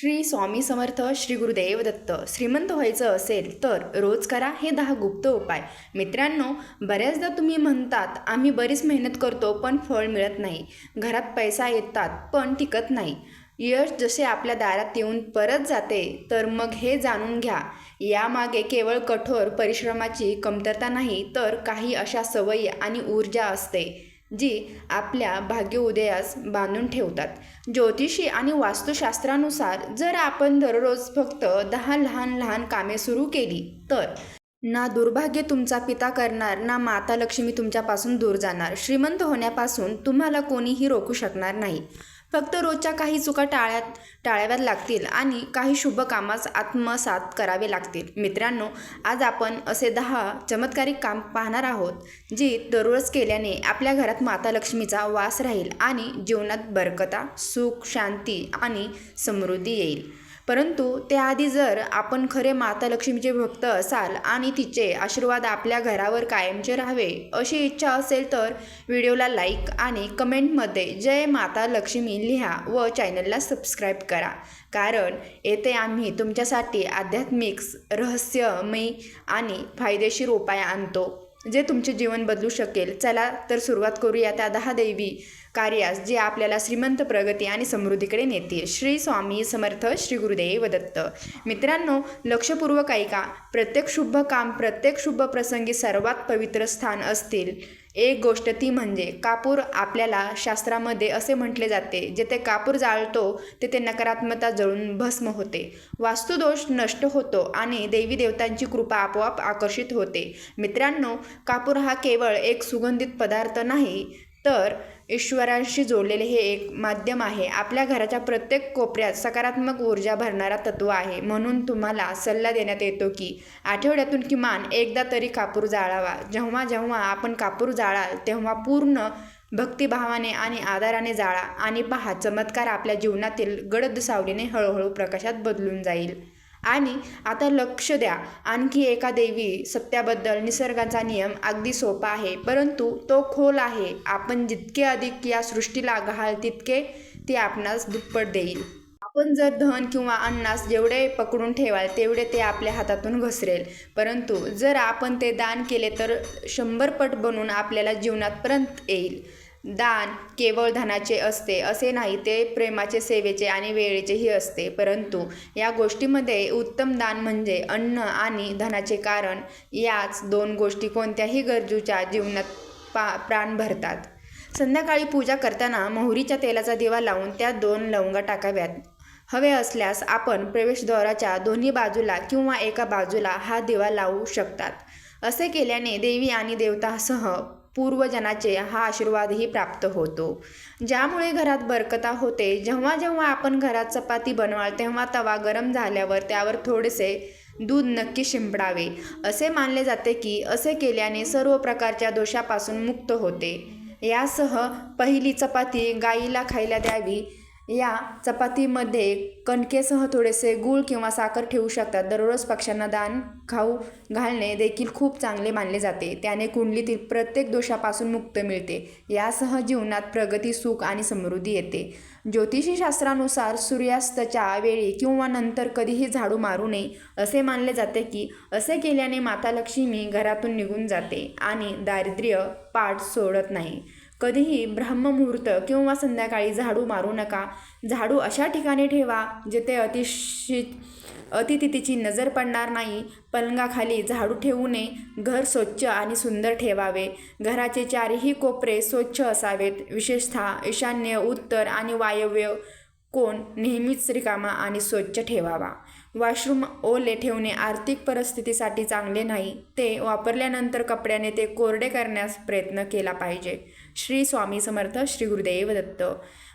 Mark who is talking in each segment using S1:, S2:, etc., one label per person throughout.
S1: श्री स्वामी समर्थ श्री गुरुदेव दत्त. श्रीमंत व्हायचं असेल तर रोज करा हे दहा गुप्त उपाय. मित्रांनो बऱ्याचदा तुम्ही म्हणतात आम्ही बरीच मेहनत करतो पण फळ मिळत नाही. घरात पैसा येतात पण टिकत नाही. यश जसे आपल्या दारात येऊन परत जाते तर मग हे जाणून घ्या. यामागे केवळ कठोर परिश्रमाची कमतरता नाही तर काही अशा सवयी आणि ऊर्जा असते. जी आपल्या भाग्य उदयास बांधून ठेवतात. ज्योतिषी आणि वास्तुशास्त्रानुसार जर आपण दररोज फक्त दहा लहान लहान कामे सुरू केली तर? ना दुर्भाग्य तुमचा पिता करणार ना माता लक्ष्मी तुमच्यापासून दूर जाणार. श्रीमंत होण्यापासून तुम्हाला कोणीही रोखू शकणार नाही. फक्त रोजच्या काही चुका टाळ्यात टाळाव्यात लागतील आणि काही शुभ कामास आत्मसात करावे लागतील. मित्रांनो आज आपण असे दहा चमत्कारिक काम पाहणार आहोत जी दररोज केल्याने आपल्या घरात माता लक्ष्मीचा वास राहील आणि जीवनात बरकता सुख शांती आणि समृद्धी येईल. परंतु त्याआधी जर आपण खरे माता लक्ष्मीचे भक्त असाल आणि तिचे आशीर्वाद आपल्या घरावर कायमचे राहावे अशी इच्छा असेल तर व्हिडिओला लाईक आणि कमेंटमध्ये जय माता लक्ष्मी लिहा व चॅनलला सबस्क्राईब करा. कारण येथे आम्ही तुमच्यासाठी आध्यात्मिक रहस्यमयी आणि फायदेशीर उपाय आणतो. जे तुमचे जीवन बदलू शकेल चला तर सुरुवात करूया त्या दहा दैवी कार्यास जे आपल्याला श्रीमंत प्रगती आणि समृद्धीकडे नेतील. श्री स्वामी समर्थ श्री गुरुदेव दत्त. मित्रांनो लक्षपूर्वक ऐका प्रत्येक शुभ काम प्रत्येक शुभ प्रसंगी सर्वात पवित्र स्थान असतील. एक गोष्ट ती म्हणजे कापूर आपल्याला शास्त्रामध्ये असे म्हटले जाते जेथे कापूर जाळतो तेथे नकारात्मकता जळून भस्म होते. वास्तुदोष नष्ट होतो आणि देवी देवतांची कृपा आपोआप आकर्षित होते. मित्रांनो कापूर हा केवळ एक सुगंधित पदार्थ नाही तर ईश्वरांशी जोडलेले हे एक माध्यम आहे. आपल्या घराच्या प्रत्येक कोपऱ्यात सकारात्मक ऊर्जा भरणारा तत्व आहे. म्हणून तुम्हाला सल्ला देण्यात येतो की आठवड्यातून किमान एकदा तरी कापूर जाळावा. जेव्हा जेव्हा आपण कापूर जाळाल तेव्हा पूर्ण भक्तिभावाने आणि आदराने जाळा आणि पहा चमत्कार आपल्या जीवनातील गडद सावलीने हळूहळू प्रकाशात बदलून जाईल. आणि आता लक्ष द्या. आणखी एका देवी सत्याबद्दल निसर्गाचा नियम अगदी सोपा आहे. परंतु तो खोल आहे. आपण जितके अधिक या सृष्टीला घाल तितके ती आपणास दुप्पट देईल. आपण जर धन किंवा अन्नास जेवढे पकडून ठेवाल तेवढे ते आपल्या हातातून घसरेल. परंतु जर आपण ते दान केले तर शंभर पट बनून आपल्याला जीवनात पर्यंत येईल. दान केवळ धनाचे असते असे नाही ते प्रेमाचे सेवेचे आणि वेळेचेही असते. परंतु या गोष्टीमध्ये उत्तम दान म्हणजे अन्न आणि धनाचे कारण. याच दोन गोष्टी कोणत्याही गरजूच्या जीवनात पा प्राण भरतात. संध्याकाळी पूजा करताना मोहरीच्या तेलाचा दिवा लावून त्यात दोन लवंगा टाकाव्यात. हवे असल्यास आपण प्रवेशद्वाराच्या दोन्ही बाजूला किंवा एका बाजूला हा दिवा लावू शकतात. असे केल्याने देवी आणि देवतासह पूर्वजनाचे हा आशीर्वादही प्राप्त होतो. ज्यामुळे घरात बरकता होते जेव्हा जेव्हा आपण घरात चपाती बनवाल तेव्हा तवा गरम झाल्यावर त्यावर थोडेसे दूध नक्की शिंपडावे. असे मानले जाते की असे केल्याने सर्व प्रकारच्या दोषापासून मुक्त होते. यासह पहिली चपाती गाईला खायला द्यावी या चपातीमध्ये कणकेसह थोडेसे गूळ किंवा साखर ठेवू शकतात. दररोज पक्ष्यांना दान खाऊ घालणे देखील खूप चांगले मानले जाते. त्याने कुंडलीतील प्रत्येक दोषापासून मुक्त मिळते. यासह जीवनात प्रगती सुख आणि समृद्धी येते. ज्योतिषी शास्त्रानुसार सूर्यास्ताच्या वेळी किंवा नंतर कधीही झाडू मारू नये असे मानले जाते की असे केल्याने माता लक्ष्मी घरातून निघून जाते आणि दारिद्र्य पाठ सोडत नाही. कधीही ब्रह्ममुहूर्त किंवा संध्याकाळी झाडू मारू नका. झाडू अशा ठिकाणी ठेवा जेथे अतिशित अतिथितीची नजर पडणार नाही. पलंगाखाली झाडू ठेवू नये. घर स्वच्छ आणि सुंदर ठेवावे. घराचे चारही कोपरे स्वच्छ असावेत. विशेषतः ईशान्य उत्तर आणि वायव्य कोण नेहमीच रिकामा आणि स्वच्छ ठेवावा. वॉशरूम ओले ठेवणे आर्थिक परिस्थितीसाठी चांगले नाही ते वापरल्यानंतर कपड्याने ते कोरडे करण्यास प्रयत्न केला पाहिजे. श्री स्वामी समर्थ श्री गुरुदेव दत्त.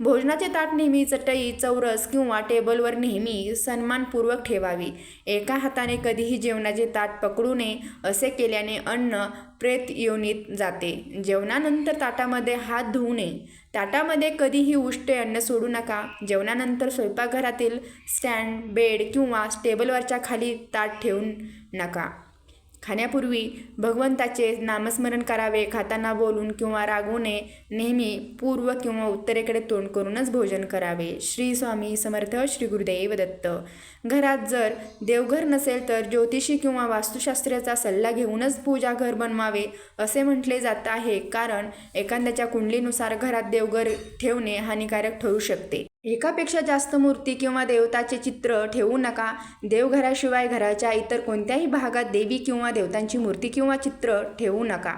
S1: भोजनाचे ताट नेहमी चटई चौरस किंवा टेबलवर नेहमी सन्मानपूर्वक ठेवावी. एका हाताने कधीही जेवणाचे ताट पकडू नये असे केल्याने अन्न प्रेत योनीत जाते. जेवणानंतर ताटामध्ये हात धुवू नये. ताटामध्ये कधीही उष्टे अन्न सोडू नका. जेवणानंतर स्वयंपाकघरातील स्टँड बेड किंवा टेबलवरच्या खाली ताट ठेवू नका. खाण्यापूर्वी भगवंताचे नामस्मरण करावे खाताना बोलून किंवा रागवू नये नेहमी पूर्व किंवा उत्तरेकडे तोंड करूनच भोजन करावे. श्री स्वामी समर्थ श्री गुरुदेव दत्त. घरात जर देवघर नसेल तर ज्योतिषी किंवा वास्तुशास्त्राचा सल्ला घेऊनच पूजा घर बनवावे असे म्हटले जात आहे. कारण एखाद्याच्या कुंडलीनुसार घरात देवघर ठेवणे हानिकारक ठरू शकते. एकापेक्षा जास्त मूर्ती किंवा देवताचे चित्र ठेवू नका. देवघराशिवाय घराच्या इतर कोणत्याही भागात देवी किंवा देवतांची मूर्ती किंवा चित्र ठेवू नका.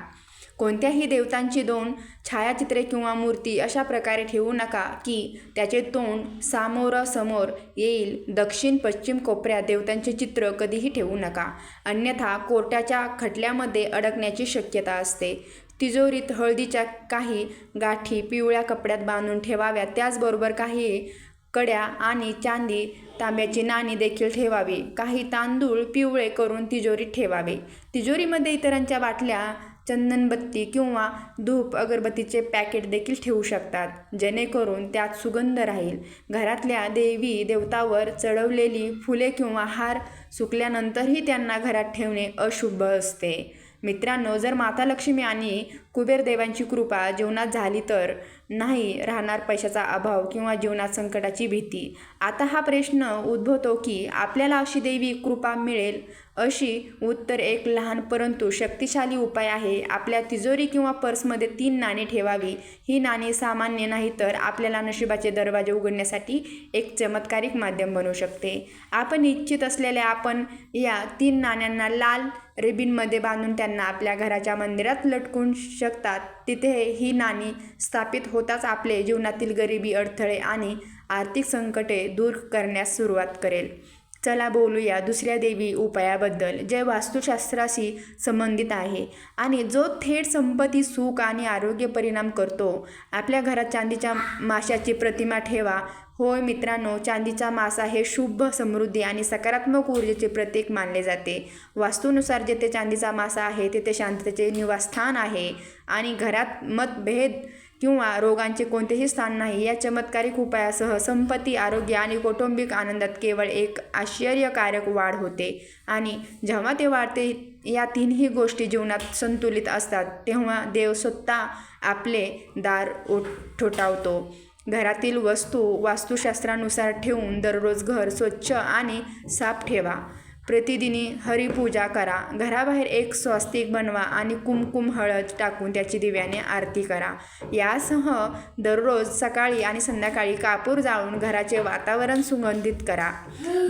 S1: कोणत्याही देवतांची दोन छायाचित्रे किंवा मूर्ती अशा प्रकारे ठेवू नका की त्याचे तोंड सामोरासमोर येईल. दक्षिण पश्चिम कोपऱ्यात देवतांचे चित्र कधीही ठेवू नका. अन्यथा कोर्टाच्या खटल्यामध्ये अडकण्याची शक्यता असते. तिजोरीत हळदीच्या काही गाठी पिवळ्या कपड्यात बांधून ठेवाव्या. त्याचबरोबर काही कड्या आणि चांदी तांब्याची नाणी देखील ठेवावी. काही तांदूळ पिवळे करून तिजोरीत ठेवावे. तिजोरीमध्ये इतरांच्या बाटल्या चंदनबत्ती किंवा धूप अगरबत्तीचे पॅकेट देखील ठेवू शकतात जेणेकरून त्यात सुगंध राहील. घरातल्या देवी देवतावर चढवलेली फुले किंवा हार सुकल्यानंतरही त्यांना घरात ठेवणे अशुभ असते. मित्रांनो जर माता लक्ष्मी आणि कुबेर देवांची कृपा जीवनात झाली तर नाही राहणार पैशाचा अभाव किंवा जीवनात संकटाची भीती. आता हा प्रश्न उद्भवतो की आपल्याला अशी देवी कृपा मिळेल? अशी उत्तर एक लहान परंतु शक्तिशाली उपाय आहे. आपल्या तिजोरी किंवा पर्समध्ये तीन नाणी ठेवावी. ही नाणी सामान्य नाही तर आपल्याला नशिबाचे दरवाजे उघडण्यासाठी एक चमत्कारिक माध्यम बनू शकते. आपण इच्छित असलेल्या आपण या तीन नाण्यांना लाल रिबिनमध्ये बांधून त्यांना आपल्या घराच्या मंदिरात लटकून शकतात. तिथे ही नाणी स्थापित होताच आपले जीवनातील गरिबी अडथळे आणि आर्थिक संकटे दूर करण्यास सुरुवात करेल. चला बोलूया दुसऱ्या देवी उपायाबद्दल जे वास्तुशास्त्राशी संबंधित आहे. आणि जो थेट संपत्ती सुख आणि आरोग्य परिणाम करतो आपल्या घरात चांदीच्या माशाची प्रतिमा ठेवा. होय मित्रांनो चांदीचा मासा हे शुभ समृद्धी आणि सकारात्मक ऊर्जेचे प्रतीक मानले जाते. वास्तूनुसार जेथे चांदीचा मासा आहे तेथे शांततेचे निवासस्थान आहे. आणि घरात मतभेद किंवा रोगांचे कोणतेही स्थान नाही. या चमत्कारिक उपायासह संपत्ती आरोग्य आणि कौटुंबिक आनंदात केवळ एक आश्चर्यकारक वाढ होते. आणि जेव्हा ते वाढते या तिन्ही गोष्टी जीवनात संतुलित असतात तेव्हा देव स्वतः आपले दार ओठ ठोठावतो. घरातील वस्तू वास्तुशास्त्रानुसार ठेवून दररोज घर स्वच्छ आणि साफ ठेवा. प्रतिदिनी हरिपूजा करा. घराबाहेर एक स्वस्तिक बनवा आणि कुमकुम हळद टाकून त्याची दिव्याने आरती करा. यासह दररोज सकाळी आणि संध्याकाळी कापूर जाळून घराचे वातावरण सुगंधित करा.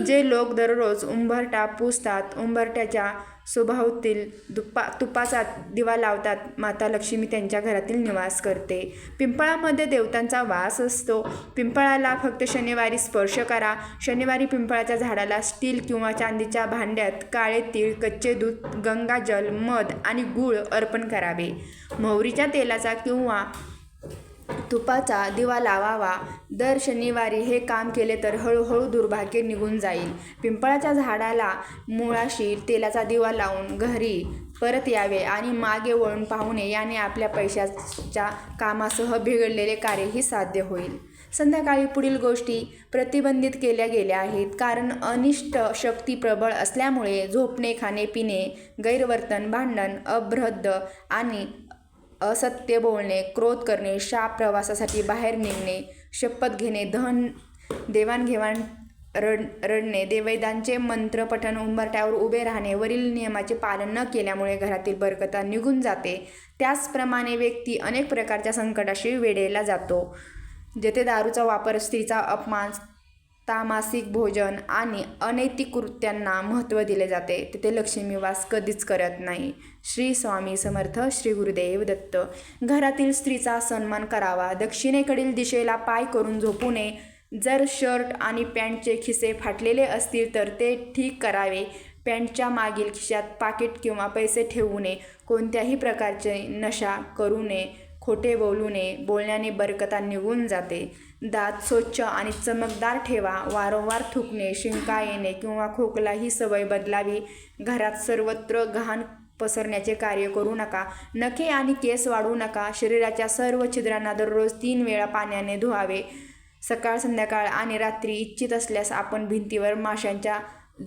S1: जे लोक दररोज उंबरटा पुसतात उंबरट्याच्या स्वभावतील दुप्पा तुपाचा दिवा लावतात. माता लक्ष्मी त्यांच्या घरातील निवास करते. पिंपळामध्ये देवतांचा वास असतो. पिंपळाला फक्त शनिवारी स्पर्श करा. शनिवारी पिंपळाच्या झाडाला स्टील किंवा चांदीच्या भांड्यात काळे तीळ कच्चे दूध गंगाजल मध आणि गूळ अर्पण करावे. मोहरीच्या तेलाचा किंवा तुपाचा दिवा लावावा. दर शनिवारी हे काम केले तर हळूहळू दुर्भाग्य निघून जाईल. पिंपळाच्या झाडाला मुळाशी तेलाचा दिवा लावून घरी परत यावे आणि मागे वळून पाहू नये याने आपल्या पैशाच्या कामासह बिघडलेले कार्यही साध्य होईल. संध्याकाळी पुढील गोष्टी प्रतिबंधित केल्या गेल्या आहेत. कारण अनिष्ट शक्ती प्रबळ असल्यामुळे झोपणे खाणे पिणे गैरवर्तन भांडण अभ्रद्ध आणि असत्य बोलणे क्रोध करणे शाप प्रवासासाठी बाहेर निघणे शपथ घेणे धन देवाणघेवाण रड रडणे देवैदांचे मंत्रपठण उंबरट्यावर उभे राहणे वरील नियमाचे पालन न केल्यामुळे घरातील बरकता निघून जाते. त्याचप्रमाणे व्यक्ती अनेक प्रकारच्या संकटाशी वेढेला जातो. जेथे दारूचा वापर स्त्रीचा अपमान तामासिक भोजन आणि अनैतिक कृत्यांना महत्त्व दिले जाते. तिथे लक्ष्मीवास कधीच करत नाही. श्री स्वामी समर्थ श्री गुरुदेव दत्त. घरातील स्त्रीचा सन्मान करावा. दक्षिणेकडील दिशेला पाय करून झोपू नये. जर शर्ट आणि पॅन्टचे खिसे फाटलेले असतील तर ते ठीक करावे. पॅन्टच्या मागील खिशात पाकिट किंवा पैसे ठेवू नये. कोणत्याही प्रकारचे नशा करू नये. खोटे बोलू नये बोलण्याने बरकता निघून जाते. दात स्वच्छ आणि चमकदार ठेवा. वारंवार थुकणे शिंका येणे किंवा खोकला ही सवय बदलावी. घरात सर्वत्र घाण पसरण्याचे कार्य करू नका. नखे आणि केस वाढू नका. शरीराच्या सर्व छिद्रांना दररोज तीन वेळा पाण्याने धुवावे. सकाळ संध्याकाळ आणि रात्री इच्छित असल्यास आपण भिंतीवर माशांच्या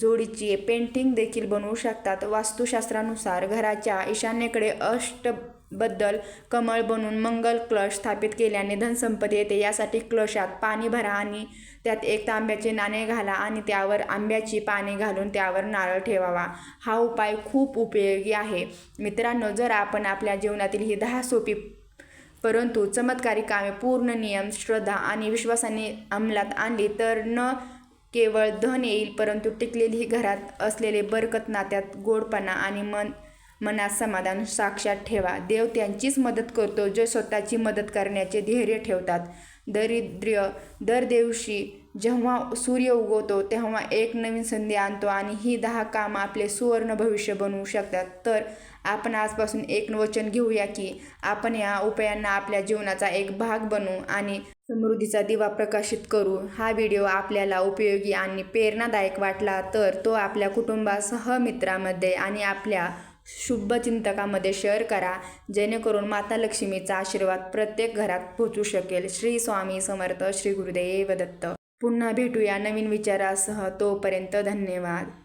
S1: जोडीची पेंटिंग देखील बनवू शकतात. वास्तुशास्त्रानुसार घराच्या ईशान्येकडे अष्ट बद्दल कमळ बनवून मंगल क्लश स्थापित केल्याने धनसंपत्ती येते. यासाठी क्लशात पाणी भरा आणि त्यात एक तांब्याचे नाणे घाला आणि त्यावर आंब्याची पाने घालून त्यावर नारळ ठेवावा. हा उपाय खूप उपयोगी आहे. मित्रांनो जर आपण आपल्या जीवनातील ही दहा सोपी परंतु चमत्कारी कामे पूर्ण नियम श्रद्धा आणि विश्वासाने अंमलात आणली तर न केवळ धन येईल परंतु टिकलेली ही घरात असलेले बरकत नात्यात गोडपणा आणि मन मनात समाधान साक्षात ठेवा. देव त्यांचीच मदत करतो जे स्वतःची मदत करण्याचे धैर्य ठेवतात. दरिद्र्य दर दिवशी जेव्हा सूर्य उगवतो तेव्हा एक नवीन संधी आणतो आणि ही दहा कामं आपले सुवर्ण भविष्य बनवू शकतात. तर आपण आजपासून एक वचन घेऊया की आपण या उपायांना आपल्या जीवनाचा एक भाग बनवू आणि समृद्धीचा दिवा प्रकाशित करू. हा व्हिडिओ आपल्याला उपयोगी आणि प्रेरणादायक वाटला तर तो आपल्या कुटुंबासह मित्रामध्ये आणि आपल्या शुभचिंतकामध्ये शेअर करा. जेणेकरून माता लक्ष्मीचा आशीर्वाद प्रत्येक घरात पोचू शकेल. श्री स्वामी समर्थ श्री गुरुदेव दत्त. पुन्हा भेटूया नवीन विचारासह. तोपर्यंत धन्यवाद.